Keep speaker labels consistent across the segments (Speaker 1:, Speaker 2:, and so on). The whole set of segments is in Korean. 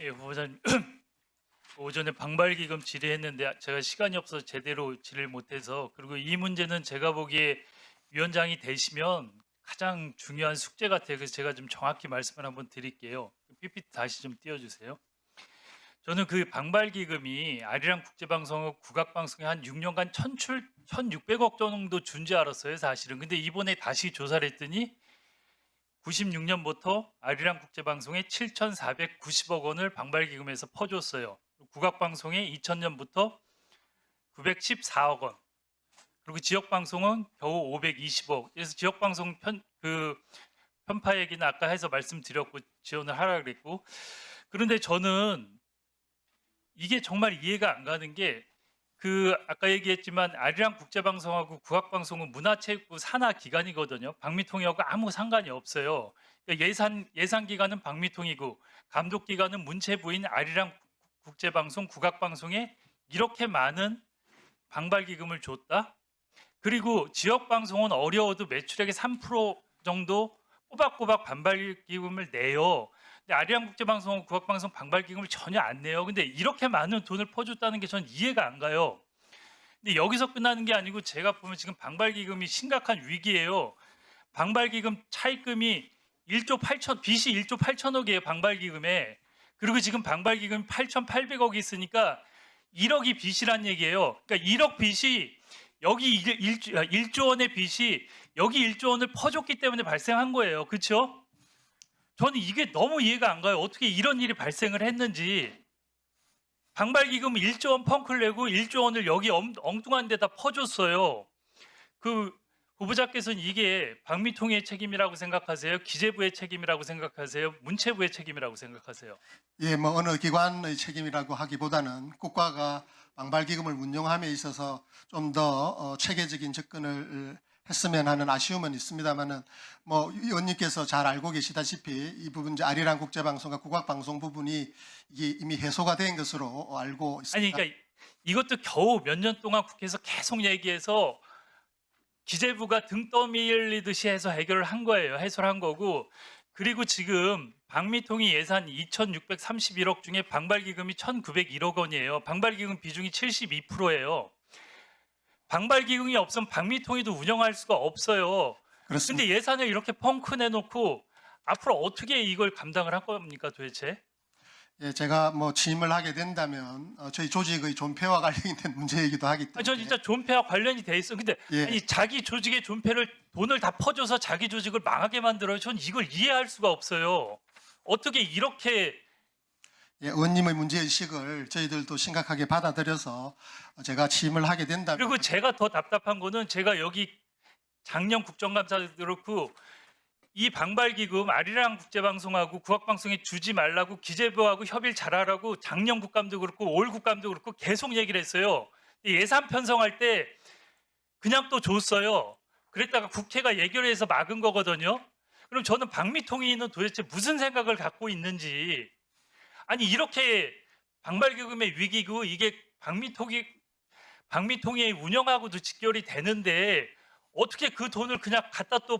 Speaker 1: 예, 후보자님 오전에 방발기금 질의했는데 제가 시간이 없어서 제대로 질의를 못해서 그리고 이 문제는 제가 보기에 위원장이 되시면 가장 중요한 숙제 같아요. 그래서 제가 좀 정확히 말씀을 한번 드릴게요. PPT 다시 좀 띄워주세요. 저는 그 방발기금이 아리랑 국제방송국 국악방송에 한 6년간 천출 1,600억 정도 준 줄 알았어요, 사실은. 근데 이번에 다시 조사를 했더니 96년부터 아리랑 국제방송에 7,490억 원을 방발기금에서 퍼줬어요. 국악방송에 2000년부터 914억 원. 그리고 지역방송은 겨우 520억. 그래서 지역방송 편, 그 편파 얘기는 아까 해서 말씀드렸고 지원을 하라 그랬고. 그런데 저는 이게 정말 이해가 안 가는 게 그 아까 얘기했지만 아리랑 국제방송하고 국악방송은 문화체육부 산하 기관이거든요. 방미통이하고 아무 상관이 없어요. 그러니까 예산 예산 기관은 방미통이고 감독 기관은 문체부인 아리랑 국제방송 국악방송에 이렇게 많은 방발 기금을 줬다. 그리고 지역 방송은 어려워도 매출액의 3% 정도 꼬박꼬박 반발 기금을 내요. 근데 아리랑 국제방송은 국악방송 방발기금을 전혀 안 내요. 근데 이렇게 많은 돈을 퍼줬다는 게 전 이해가 안 가요. 근데 여기서 끝나는 게 아니고 제가 보면 지금 방발기금이 심각한 위기예요. 방발기금 차입금이 1조 8천 빚이 1조 8천억이에요. 방발기금에. 그리고 지금 방발기금 8,800억이 있으니까 1억이 빚이란 얘기예요. 그러니까 1억 빚이 여기 1, 조 원의 빚이 여기 1조 원을 퍼줬기 때문에 발생한 거예요. 그렇죠? 저는 이게 너무 이해가 안 가요. 어떻게 이런 일이 발생을 했는지. 방발기금 1조 원 펑크를 내고 1조 원을 여기 엉- 엉뚱한 데다 퍼줬어요. 그 후보자께서는 이게 방미통의 책임이라고 생각하세요? 기재부의 책임이라고 생각하세요? 문체부의 책임이라고 생각하세요?
Speaker 2: 예, 뭐 어느 기관의 책임이라고 하기보다는 국가가 방발기금을 운영함에 있어서 좀더 어, 체계적인 접근을 했으면 하는 아쉬움은 있습니다만은 뭐 의원님께서 잘 알고 계시다시피 이 부분 이제 아리랑 국제방송과 국악방송 부분이 이게 이미 해소가 된 것으로 알고 있습니다.
Speaker 1: 그러니까 이것도 겨우 몇 년 동안 국회에서 계속 얘기해서 기재부가 등 떠밀리듯이 해서 해결을 한 거예요. 해소를 한 거고 그리고 지금 방미통이 예산 2,631억 중에 방발기금이 1,901억 원이에요. 방발기금 비중이 72%예요. 방발기금이 없으면 방미통이도 운영할 수가 없어요.
Speaker 2: 그렇습니다.
Speaker 1: 근데 예산을 이렇게 펑크 내놓고 앞으로 어떻게 이걸 감당을 할 겁니까 도대체?
Speaker 2: 예, 제가 뭐 취임을 하게 된다면 어, 저희 조직의 존폐와 관련된 문제이기도 하기 때문에
Speaker 1: 아니, 저 진짜 존폐와 관련이 돼 있어. 근데
Speaker 2: 예.
Speaker 1: 아니 자기 조직의 존폐를 돈을 다 퍼줘서 자기 조직을 망하게 만들어요. 전 이걸 이해할 수가 없어요. 어떻게 이렇게
Speaker 2: 예, 의원님의 문제의식을 저희들도 심각하게 받아들여서 제가 취임을 하게 된다면
Speaker 1: 그리고 제가 더 답답한 거는 제가 여기 작년 국정감사도 그렇고 이 방발기금 아리랑 국제방송하고 국악방송에 주지 말라고 기재부하고 협의를 잘하라고 작년 국감도 그렇고 올 국감도 그렇고 계속 얘기를 했어요. 예산 편성할 때 그냥 또 줬어요. 그랬다가 국회가 예결해서 막은 거거든요. 그럼 저는 방미통위는 도대체 무슨 생각을 갖고 있는지 아니 이렇게 방발기금의 위기고 이게 방미통이 방미통위 운영하고도 직결이 되는데 어떻게 그 돈을 그냥 갖다 또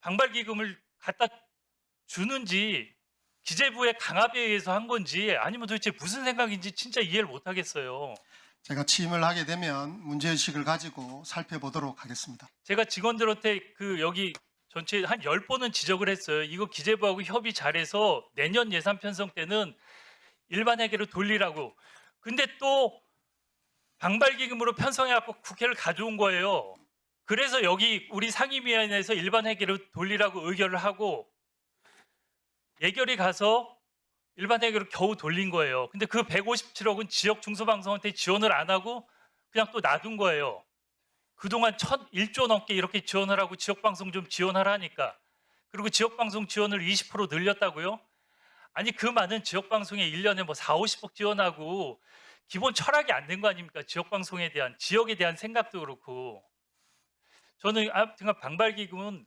Speaker 1: 방발기금을 갖다 주는지 기재부의 강압에 의해서 한 건지 아니면 도대체 무슨 생각인지 진짜 이해를 못 하겠어요.
Speaker 2: 제가 취임을 하게 되면 문제의식을 가지고 살펴보도록 하겠습니다.
Speaker 1: 제가 직원들한테 그 여기 전체 한 10번은 지적을 했어요. 이거 기재부하고 협의 잘해서 내년 예산 편성 때는 일반 회계로 돌리라고. 근데 또 방발기금으로 편성해 갖고 국회를 가져온 거예요. 그래서 여기 우리 상임위원회에서 일반 회계로 돌리라고 의결을 하고 예결이 가서 일반 회계로 겨우 돌린 거예요. 근데 그 157억은 지역 중소방송한테 지원을 안 하고 그냥 또 놔둔 거예요. 그동안 천 1조 넘게 이렇게 지원을 하고 지역방송 좀 지원하라니까. 그리고 지역방송 지원을 20% 늘렸다고요? 아니 그 많은 지역방송에 1년에 뭐 4, 50억 지원하고 기본 철학이 안 된 거 아닙니까? 지역방송에 대한 지역에 대한 생각도 그렇고 저는 아무튼 방발기금은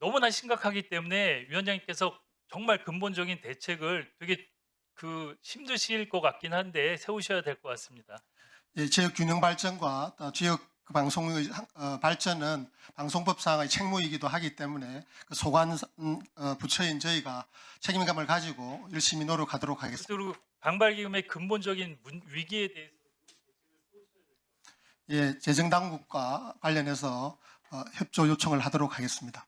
Speaker 1: 너무나 심각하기 때문에 위원장님께서 정말 근본적인 대책을 되게 그 힘드실 것 같긴 한데 세우셔야 될 것 같습니다.
Speaker 2: 예, 지역 균형 발전과 또 지역 그 방송의 한- 어, 발전은 방송법상의 책무이기도 하기 때문에 그 소관 어, 부처인 저희가 책임감을 가지고 열심히 노력하도록 하겠습니다.
Speaker 1: 그리고 방발기금의 근본적인 문- 위기에 대해서
Speaker 2: 예, 재정 당국과 관련해서 어, 협조 요청을 하도록 하겠습니다.